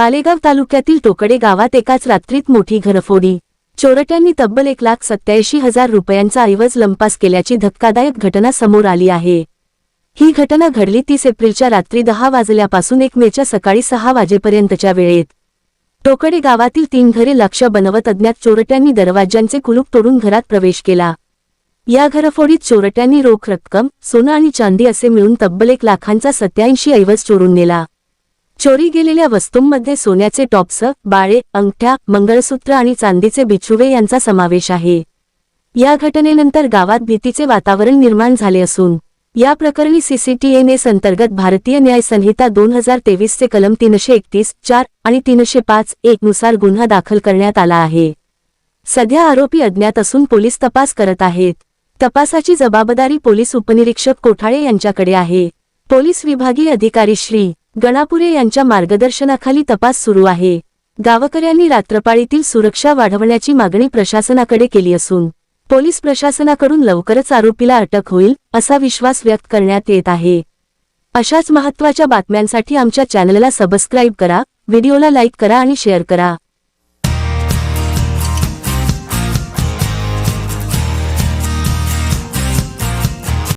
मालेगाव तालुक्यातील टोकडे गावात एकाच रात्रीत मोठी घरफोडी. चोरट्यांनी तब्बल एक लाख सत्याऐंशी हजार रुपयांचा ऐवज लंपास केल्याची धक्कादायक घटना समोर आली आहे. ही घटना घडली तीस एप्रिलच्या रात्री दहा वाजल्यापासून एक मेच्या सकाळी सहा वाजेपर्यंतच्या वेळेत. टोकडे गावातील तीन घरे लक्ष बनवत अज्ञात चोरट्यांनी दरवाज्यांचे कुलूप तोडून घरात प्रवेश केला. या घरफोडीत चोरट्यांनी रोख रक्कम सोनं आणि चांदी असे मिळून तब्बल एक लाखांचा सत्याऐंशी ऐवज चोरून नेला. चोरी गेलेल्या वस्तूंमध्ये सोन्याचे टॉप्स बाळे अंगठ्या मंगळसूत्र आणि चांदीचे बिछुवे यांचा समावेश आहे. या घटनेनंतर गावात भीतीचे वातावरण निर्माण झाले असून या प्रकरणी सीसीटीएनएस अंतर्गत भारतीय न्याय संहिता दोन हजार तेवीसचे कलम तीनशे एकतीस चार आणि तीनशे पाच एक नुसार गुन्हा दाखल करण्यात आला आहे. सध्या आरोपी अज्ञात असून पोलीस तपास करत आहेत. तपासाची जबाबदारी पोलीस उपनिरीक्षक कोठाळे यांच्याकडे आहे. पोलीस विभागीय अधिकारी श्री. गणापुरे यांच्या मार्गदर्शनाखाली तपास सुरू आहे. गावकऱ्यांनी रात्रपाळीतील सुरक्षा वाढवण्याची मागणी प्रशासनाकडे केली असून पोलीस प्रशासनाकडून लवकरच आरोपीला अटक होईल असा विश्वास व्यक्त करण्यात येत आहे. अशाच महत्त्वाच्या बातम्यांसाठी आमच्या चॅनलला सबस्क्राईब करा व्हिडिओला लाईक करा आणि शेअर करा.